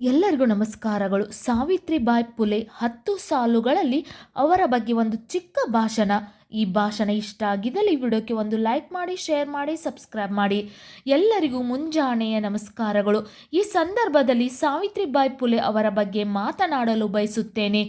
ಎಲ್ಲರಿಗೂ ನಮಸ್ಕಾರಗಳು. ಸಾವಿತ್ರಿಬಾಯಿ ಪುಲೆ ಹತ್ತು ಸಾಲುಗಳಲ್ಲಿ ಅವರ ಬಗ್ಗೆ ಒಂದು ಚಿಕ್ಕ ಭಾಷಣ. ಈ ಭಾಷಣ ಇಷ್ಟ ಆಗಿದ್ದಲ್ಲಿ ವಿಡಿಯೋಕ್ಕೆ ಒಂದು ಲೈಕ್ ಮಾಡಿ, ಶೇರ್ ಮಾಡಿ, ಸಬ್ಸ್ಕ್ರೈಬ್ ಮಾಡಿ. ಎಲ್ಲರಿಗೂ ಮುಂಜಾನೆಯ ನಮಸ್ಕಾರಗಳು. ಈ ಸಂದರ್ಭದಲ್ಲಿ ಸಾವಿತ್ರಿಬಾಯಿ ಪುಲೆ ಅವರ ಬಗ್ಗೆ ಮಾತನಾಡಲು ಬಯಸುತ್ತೇನೆ.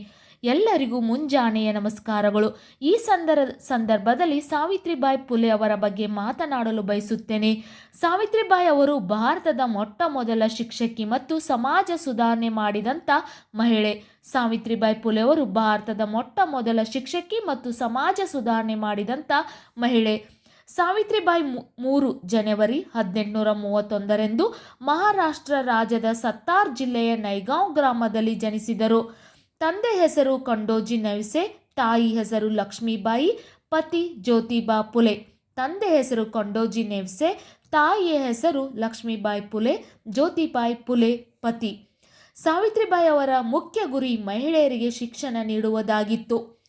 ಎಲ್ಲರಿಗೂ ಮುಂಜಾನೆಯ ನಮಸ್ಕಾರಗಳು. ಈ ಸಂದರ್, ಸಂದರ್ಭದಲ್ಲಿ ಸಾವಿತ್ರಿಬಾಯಿ ಪುಲೆ ಅವರ ಬಗ್ಗೆ ಮಾತನಾಡಲು ಬಯಸುತ್ತೇನೆ. ಸಾವಿತ್ರಿಬಾಯಿ ಅವರು ಭಾರತದ ಮೊಟ್ಟ ಮೊದಲ ಶಿಕ್ಷಕಿ ಮತ್ತು ಸಮಾಜ ಸುಧಾರಣೆ ಮಾಡಿದಂಥ ಮಹಿಳೆ. ಸಾವಿತ್ರಿಬಾಯಿ ಪುಲೆ ಅವರು ಭಾರತದ ಮೊಟ್ಟ ಮೊದಲ ಶಿಕ್ಷಕಿ ಮತ್ತು ಸಮಾಜ ಸುಧಾರಣೆ ಮಾಡಿದಂಥ ಮಹಿಳೆ. ಸಾವಿತ್ರಿಬಾಯಿ ಮೂರು ಜನವರಿ ಹದಿನೆಂಟುನೂರ ಮೂವತ್ತೊಂದರಂದು ಮಹಾರಾಷ್ಟ್ರ ರಾಜ್ಯದ ಸತ್ತಾರ್ ಜಿಲ್ಲೆಯ ನೈಗಾಂವ್ ಗ್ರಾಮದಲ್ಲಿ ಜನಿಸಿದರು. ತಂದೆ ಹೆಸರು ಕಂಡೋಜಿ ನವಿಸೆ, ತಾಯಿ ಹೆಸರು ಲಕ್ಷ್ಮೀಬಾಯಿ, ಪತಿ ಜ್ಯೋತಿಬಾ ಪುಲೆ. ತಂದೆ ಹೆಸರು ಕಂಡೋಜಿ ನೆವ್ಸೆ, ತಾಯಿಯ ಹೆಸರು ಲಕ್ಷ್ಮೀಬಾಯಿ ಪುಲೆ, ಜ್ಯೋತಿಬಾಯಿ ಪುಲೆ ಪತಿ. ಸಾವಿತ್ರಿಬಾಯಿ ಅವರ ಮುಖ್ಯ ಗುರಿ ಮಹಿಳೆಯರಿಗೆ ಶಿಕ್ಷಣ ನೀಡುವುದಾಗಿತ್ತು.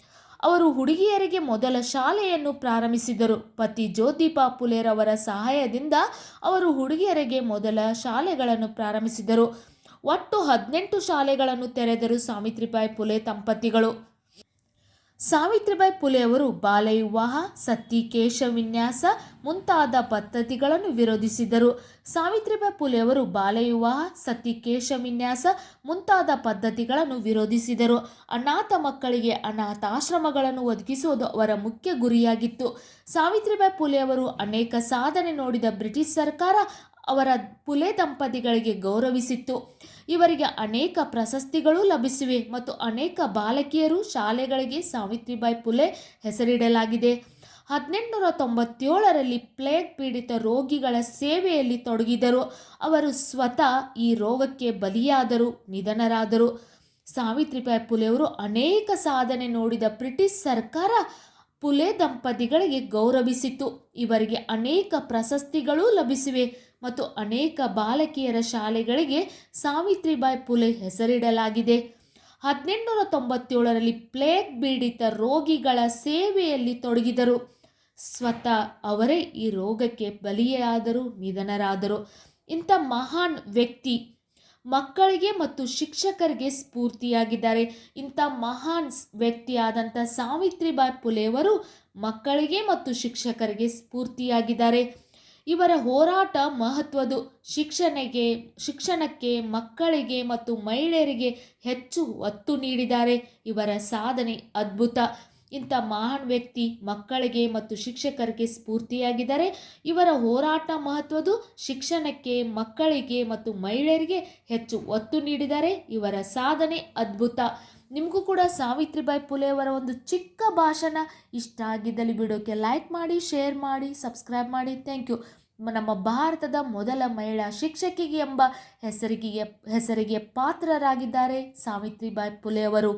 ಅವರು ಹುಡುಗಿಯರಿಗೆ ಮೊದಲ ಶಾಲೆಯನ್ನು ಪ್ರಾರಂಭಿಸಿದರು. ಪತಿ ಜ್ಯೋತಿಬಾ ಪುಲೆರವರ ಸಹಾಯದಿಂದ ಅವರು ಹುಡುಗಿಯರಿಗೆ ಮೊದಲ ಶಾಲೆಗಳನ್ನು ಪ್ರಾರಂಭಿಸಿದರು. ಒಟ್ಟು ಹದಿನೆಂಟು ಶಾಲೆಗಳನ್ನು ತೆರೆದರು ಸಾವಿತ್ರಿಬಾಯಿ ಪುಲೆ ದಂಪತಿಗಳು. ಸಾವಿತ್ರಿಬಾಯಿ ಪುಲೆ ಅವರು ಬಾಲ್ಯ ವಿವಾಹ, ಸತಿ ಕೇಶ ವಿನ್ಯಾಸ ಮುಂತಾದ ಪದ್ಧತಿಗಳನ್ನು ವಿರೋಧಿಸಿದರು. ಸಾವಿತ್ರಿಬಾಯಿ ಪುಲೆ ಅವರು ಬಾಲ್ಯ ವಿವಾಹ, ಸತಿ ಕೇಶ ವಿನ್ಯಾಸ ಮುಂತಾದ ಪದ್ಧತಿಗಳನ್ನು ವಿರೋಧಿಸಿದರು. ಅನಾಥ ಮಕ್ಕಳಿಗೆ ಅನಾಥಾಶ್ರಮಗಳನ್ನು ಒದಗಿಸುವುದು ಅವರ ಮುಖ್ಯ ಗುರಿಯಾಗಿತ್ತು. ಸಾವಿತ್ರಿಬಾಯಿ ಪುಲೆ ಅವರು ಅನೇಕ ಸಾಧನೆ ನೋಡಿದ ಬ್ರಿಟಿಷ್ ಸರ್ಕಾರ ಅವರ ಪುಲೆ ದಂಪತಿಗಳಿಗೆ ಗೌರವಿಸಿತ್ತು. ಇವರಿಗೆ ಅನೇಕ ಪ್ರಶಸ್ತಿಗಳು ಲಭಿಸಿವೆ ಮತ್ತು ಅನೇಕ ಬಾಲಕಿಯರು ಶಾಲೆಗಳಿಗೆ ಸಾವಿತ್ರಿಬಾಯಿ ಪುಲೆ ಹೆಸರಿಡಲಾಗಿದೆ. ಹದಿನೆಂಟುನೂರ ತೊಂಬತ್ತೇಳರಲ್ಲಿ ಪ್ಲೇಗ್ ಪೀಡಿತ ರೋಗಿಗಳ ಸೇವೆಯಲ್ಲಿ ತೊಡಗಿದರು ಅವರು ಸ್ವತಃ ಈ ರೋಗಕ್ಕೆ ಬಲಿಯಾದರು, ನಿಧನರಾದರು. ಸಾವಿತ್ರಿಬಾಯಿ ಪುಲೆಯವರು ಅನೇಕ ಸಾಧನೆ ನೋಡಿದ ಬ್ರಿಟಿಷ್ ಸರ್ಕಾರ ಪುಲೆ ದಂಪತಿಗಳಿಗೆ ಗೌರವಿಸಿತು. ಇವರಿಗೆ ಅನೇಕ ಪ್ರಶಸ್ತಿಗಳೂ ಲಭಿಸಿವೆ ಮತ್ತು ಅನೇಕ ಬಾಲಕಿಯರ ಶಾಲೆಗಳಿಗೆ ಸಾವಿತ್ರಿಬಾಯಿ ಪುಲೆ ಹೆಸರಿಡಲಾಗಿದೆ. ಹದಿನೆಂಟುನೂರ ತೊಂಬತ್ತೇಳರಲ್ಲಿ ಪ್ಲೇಗ್ ಪೀಡಿತ ರೋಗಿಗಳ ಸೇವೆಯಲ್ಲಿ ತೊಡಗಿದರು. ಸ್ವತಃ ಅವರೇ ಈ ರೋಗಕ್ಕೆ ಬಲಿಯಾದರು ನಿಧನರಾದರು. ಇಂಥ ಮಹಾನ್ ವ್ಯಕ್ತಿ ಮಕ್ಕಳಿಗೆ ಮತ್ತು ಶಿಕ್ಷಕರಿಗೆ ಸ್ಫೂರ್ತಿಯಾಗಿದ್ದಾರೆ. ಇಂಥ ಮಹಾನ್ ವ್ಯಕ್ತಿಯಾದಂಥ ಸಾವಿತ್ರಿಬಾಯಿ ಪುಲೆಯವರು ಮಕ್ಕಳಿಗೆ ಮತ್ತು ಶಿಕ್ಷಕರಿಗೆ ಸ್ಫೂರ್ತಿಯಾಗಿದ್ದಾರೆ. ಇವರ ಹೋರಾಟ ಮಹತ್ವದು ಶಿಕ್ಷಣಗೆ, ಶಿಕ್ಷಣಕ್ಕೆ ಮಕ್ಕಳಿಗೆ ಮತ್ತು ಮಹಿಳೆಯರಿಗೆ ಹೆಚ್ಚು ಒತ್ತು ನೀಡಿದ್ದಾರೆ. ಇವರ ಸಾಧನೆ ಅದ್ಭುತ. ಇಂಥ ಮಹಾನ್ ವ್ಯಕ್ತಿ ಮಕ್ಕಳಿಗೆ ಮತ್ತು ಶಿಕ್ಷಕರಿಗೆ ಸ್ಫೂರ್ತಿಯಾಗಿದ್ದಾರೆ. ಇವರ ಹೋರಾಟ ಮಹತ್ವದು ಶಿಕ್ಷಣಕ್ಕೆ, ಮಕ್ಕಳಿಗೆ ಮತ್ತು ಮಹಿಳೆಯರಿಗೆ ಹೆಚ್ಚು ಒತ್ತು ನೀಡಿದ್ದಾರೆ. ಇವರ ಸಾಧನೆ ಅದ್ಭುತ. ನಿಮಗೂ ಕೂಡ ಸಾವಿತ್ರಿಬಾಯಿ ಪುಲೆ ಅವರ ಒಂದು ಚಿಕ್ಕ ಭಾಷಣ ಇಷ್ಟ ಆಗಿದ್ದಲ್ಲಿ ವಿಡಿಯೋಕ್ಕೆ ಲೈಕ್ ಮಾಡಿ ಶೇರ್ ಮಾಡಿ ಸಬ್ಸ್ಕ್ರೈಬ್ ಮಾಡಿ. ಥ್ಯಾಂಕ್ ಯು ನಮ್ಮ ಭಾರತದ ಮೊದಲ ಮಹಿಳಾ ಶಿಕ್ಷಕಿಗೆ ಎಂಬ ಹೆಸರಿಗೆ ಹೆಸರಿಗೆ ಪಾತ್ರರಾಗಿದ್ದಾರೆ ಸಾವಿತ್ರಿಬಾಯಿ ಪುಲೆ ಅವರು